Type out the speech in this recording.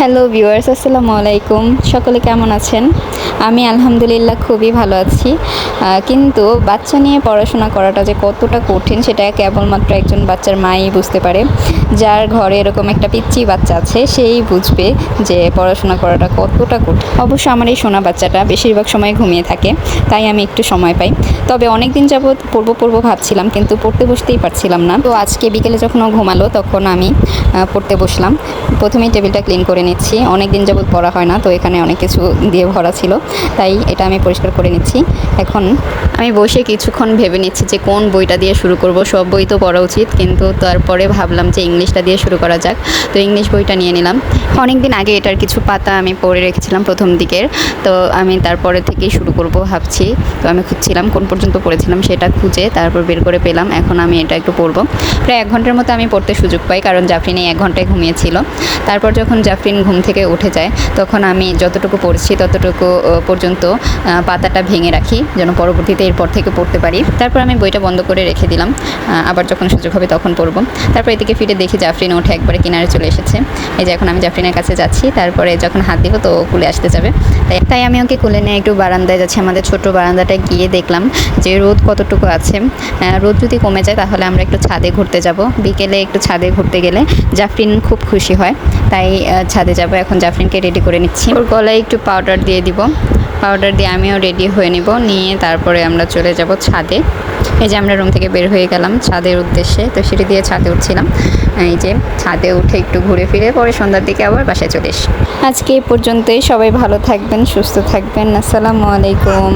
Hello viewers, আসসালামু আলাইকুম। সকলে কেমন আছেন? আমি আলহামদুলিল্লাহ খুবই ভালো আছি। কিন্তু বাচ্চা নিয়ে পড়াশোনা করাটা যে কতটা কঠিন, সেটা কেবলমাত্র একজন বাচ্চার মাই বুঝতে পারে। যার ঘরে এরকম একটা পিচ্চি বাচ্চা আছে, সেই বুঝবে যে পড়াশোনা করাটা কতটা কঠিন। অবশ্য আমার এই সোনা বাচ্চাটা বেশিরভাগ সময় ঘুমিয়ে থাকে, তাই আমি একটু সময় পাই। তবে অনেক দিন যাবৎ পড়ব পড়ব ভাবছিলাম, কিন্তু পড়তে বসতেই পারছিলাম না। তো আজকে বিকেলে যখন ও ঘুমালো, তখন আমি পড়তে বসলাম। প্রথমেই টেবিলটা ক্লিন করে নিচ্ছি। অনেক দিন যাবত পড়া হয় না, তো এখানে অনেক কিছু দিয়ে ভরা ছিল, তাই এটা আমি পরিষ্কার করে নিচ্ছি। এখন আমি বসে কিছুক্ষণ ভেবে নিচ্ছি যে কোন বইটা দিয়ে শুরু করব। সব বই তো পড়া উচিত, কিন্তু তারপরে ভাবলাম যে ইংলিশটা দিয়ে শুরু করা যাক। তো ইংলিশ বইটা নিয়ে নিলাম। অনেক দিন আগে এটার কিছু পাতা আমি পড়ে রেখেছিলাম প্রথম দিকের। তো আমি তারপরে থেকেই শুরু করব ভাবছি। তো আমি খুঁজছিলাম কোন পর্যন্ত পড়েছিলাম সেটা খুঁজে তারপর বের করে পেলাম। এখন আমি এটা একটু পড়ব। প্রায় এক ঘণ্টার মতো আমি পড়তে সুযোগ পাই, কারণ জাফরিন এই এক ঘন্টায় ঘুমিয়েছিল। তারপর যখন জাফরিন ঘুম থেকে উঠে যায়, তখন আমি যতটুকু পড়ছি ততটুকু পর্যন্ত পাতাটা ভেঙে রাখি, যেন পরবর্তীতে এরপর থেকে পড়তে পারি। তারপর আমি বইটা বন্ধ করে রেখে দিলাম। আবার যখন সুযোগ হবে তখন পড়ব। তারপর এদিকে ফিরে দেখি জাফরিন উঠে একবারে কিনারে চলে এসেছে। এই যে এখন আমি জাফরিনের কাছে যাচ্ছি। তারপরে যখন হাত দিব তো কুলে আসতে যাবে। তাই তাই আমি ওকে কুলে নিয়ে একটু বারান্দায় যাচ্ছি। আমাদের ছোট বারান্দাটায় গিয়ে দেখলাম যে রোদ কতটুকু আছে। রোদ যদি কমে যায় তাহলে আমরা একটু ছাদে ঘুরতে যাব। বিকেলে একটু ছাদে ঘুরতে গেলে জাফরিন খুব খুশি হয়। তাই ছাদে যাব। এখন জাফরিনকে রেডি করে নিচ্ছি। ওর গলায় একটু পাউডার দিয়ে দিব। পাউডার দিয়ে আমিও রেডি হয়ে নিব। নিয়ে তারপরে আমরা চলে যাব ছাদে। এই যে আমরা রুম থেকে বের হয়ে গেলাম ছাদের উদ্দেশ্যে। তো সেটি দিয়ে ছাদে উঠছিলাম। এই যে ছাদে উঠে একটু ঘুরে ফিরে পরে সন্ধ্যার দিকে আবার বাসায় চলে এসি আজকে এই পর্যন্তই। সবাই ভালো থাকবেন, সুস্থ থাকবেন। আসসালামু আলাইকুম।